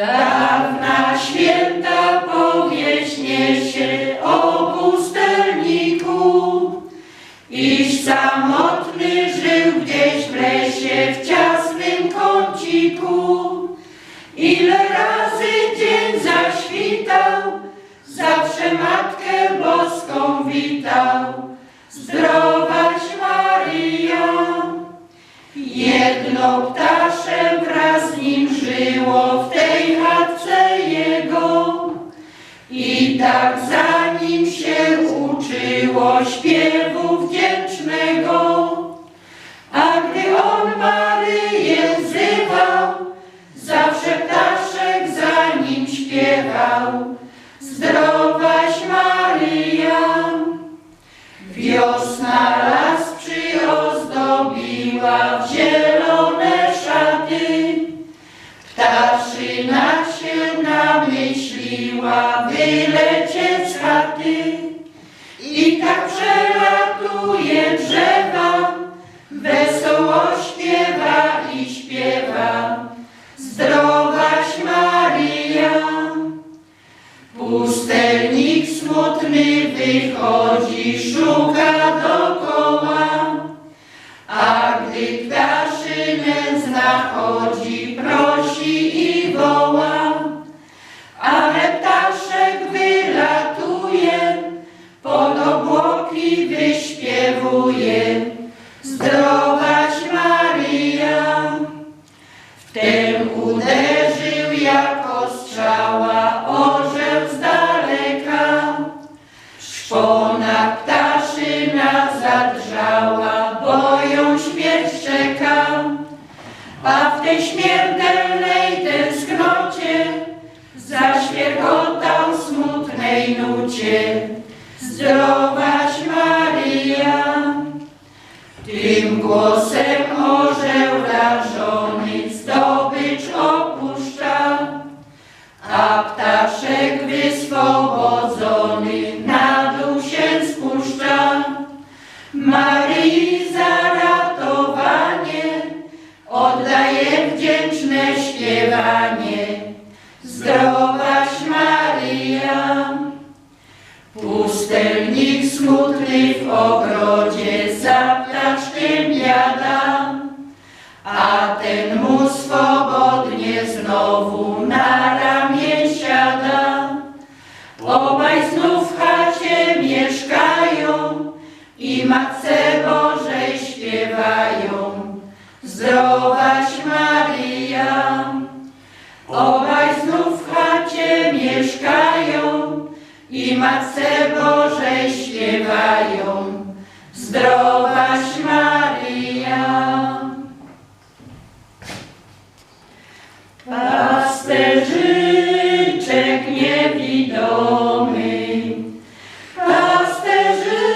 Dawna święta powieść niesie o pustelniku, iż samotny żył gdzieś w lesie w ciasnym kąciku. Ile razy dzień zaświtał, zawsze Matkę Boską witał. Zdrowaś Maryja, jedno ptasze wraz z nim żyło w tak za nim się uczyło śpiewu wdzięcznego. A gdy on Maryję wzywał, zawsze ptaszek za nim śpiewał. Ptaszyna się namyśliła wylecieć z chaty. I tak przelatuje drzewa, Veruje Matce Bożej śpiewają. Zdrowaś Maryja. Pasterzyczek niewidomy, pasterzyczek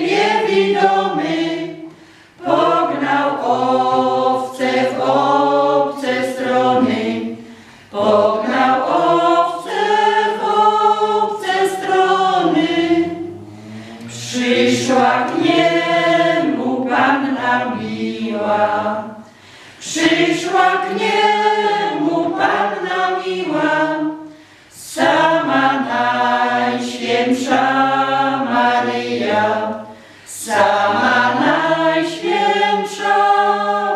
niewidomy, pognał owce w obce strony, pognał niemu Panna miła, sama Najświętsza Maryja, sama Najświętsza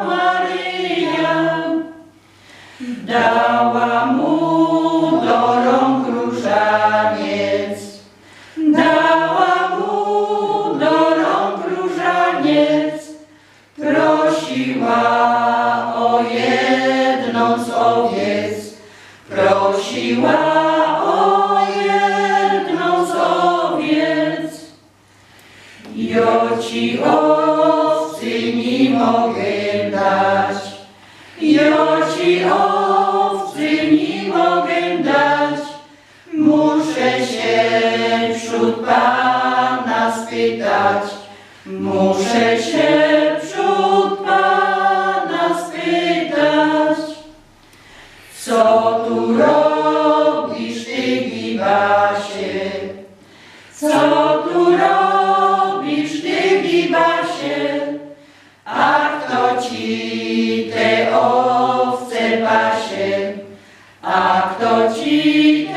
Maryja. Dała mu do rąk różaniec, dała mu do rąk różaniec, prosiła Jo ci owcy nie mogę dać, jo ci owcy nie mogę dać, muszę się wśród Pana spytać, muszę a kto ci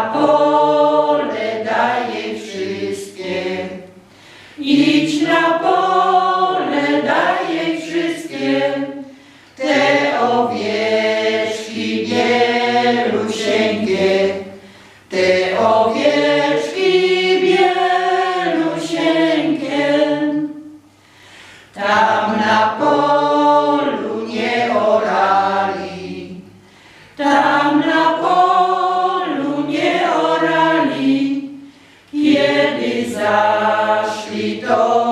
na pole, daj jej wszystkie. Idź na pole, daj jej wszystkie. Te owieczki bielusieńkie, te owieczki bielusieńkie. Tam na polu Victor.